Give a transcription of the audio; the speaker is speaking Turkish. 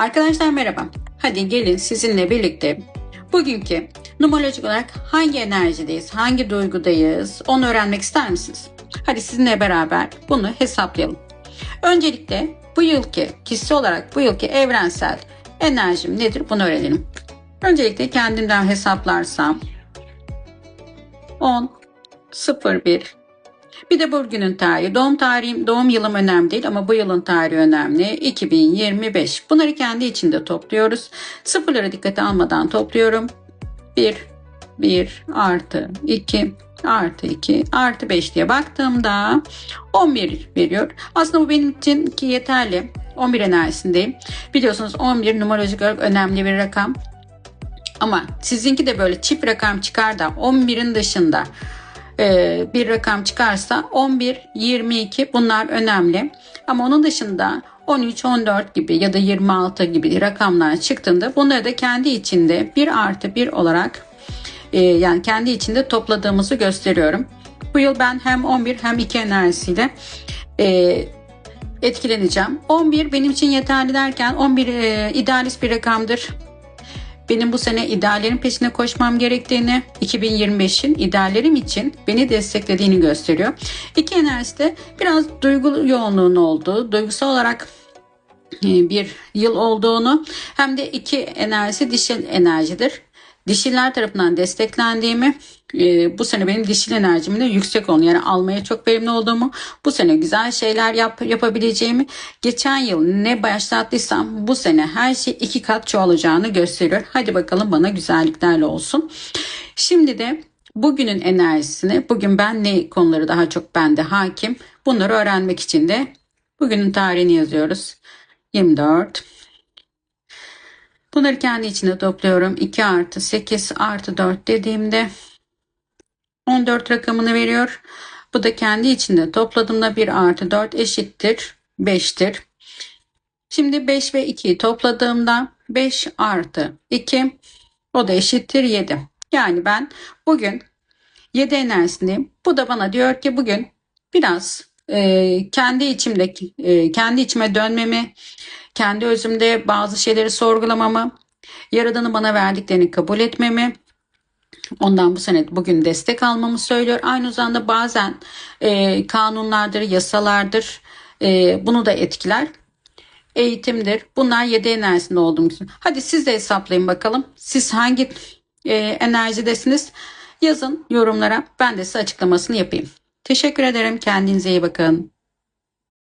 Arkadaşlar merhaba. Hadi gelin sizinle birlikte bugünkü numerolojik olarak hangi enerjideyiz, hangi duygudayız onu öğrenmek ister misiniz? Hadi sizinle beraber bunu hesaplayalım. Öncelikle bu yılki kişi olarak bu yılki evrensel enerjim nedir bunu öğrenelim. Öncelikle kendimden hesaplarsam 10 01 bir de bugünün tarihi. Doğum tarihim, doğum yılım önemli değil ama bu yılın tarihi önemli. 2025. Bunları kendi içinde topluyoruz. Sıfırları dikkate almadan topluyorum. 1, 1 artı 2 artı 2 artı 5 diye baktığımda 11 veriyor. Aslında bu benim için ki yeterli. 11 enerjisindeyim. Biliyorsunuz 11 numerolojik olarak önemli bir rakam. Ama sizinki de böyle çift rakam çıkar da 11'in dışında bir rakam çıkarsa 11, 22 bunlar önemli. Ama onun dışında 13, 14 gibi ya da 26 gibi rakamlar çıktığında bunları da kendi içinde 1 artı 1 olarak e, yani kendi içinde topladığımızı gösteriyorum. Bu yıl ben hem 11 hem 2 enerjisiyle e, etkileneceğim. 11 benim için yeterli derken 11 e, idealist bir rakamdır benim bu sene ideallerin peşine koşmam gerektiğini, 2025'in ideallerim için beni desteklediğini gösteriyor. İki enerjisi de biraz duygu yoğunluğun olduğu, duygusal olarak e, bir yıl olduğunu hem de iki enerjisi dişil enerjidir dişiler tarafından desteklendiğimi e, bu sene benim dişil enerjimin de yüksek olduğunu yani almaya çok verimli olduğumu bu sene güzel şeyler yap, yapabileceğimi geçen yıl ne başlattıysam bu sene her şey iki kat çoğalacağını gösteriyor. Hadi bakalım bana güzelliklerle olsun. Şimdi de bugünün enerjisini bugün ben ne konuları daha çok bende hakim bunları öğrenmek için de bugünün tarihini yazıyoruz. 24 Bunları kendi içinde topluyorum. 2 artı 8 artı 4 dediğimde 14 rakamını veriyor. Bu da kendi içinde topladığımda 1 artı 4 eşittir 5'tir. Şimdi 5 ve 2'yi topladığımda 5 artı 2 o da eşittir 7. Yani ben bugün 7 enerjisindeyim. Bu da bana diyor ki bugün biraz e, kendi içimdeki e, kendi içime dönmemi kendi özümde bazı şeyleri sorgulamamı, Yaradan'ın bana verdiklerini kabul etmemi, ondan bu sene bugün destek almamı söylüyor. Aynı zamanda bazen e, kanunlardır, yasalardır e, bunu da etkiler. Eğitimdir. Bunlar yedi enerjisinde olduğum için. Hadi siz de hesaplayın bakalım. Siz hangi e, enerjidesiniz? Yazın yorumlara. Ben de size açıklamasını yapayım. Teşekkür ederim. Kendinize iyi bakın.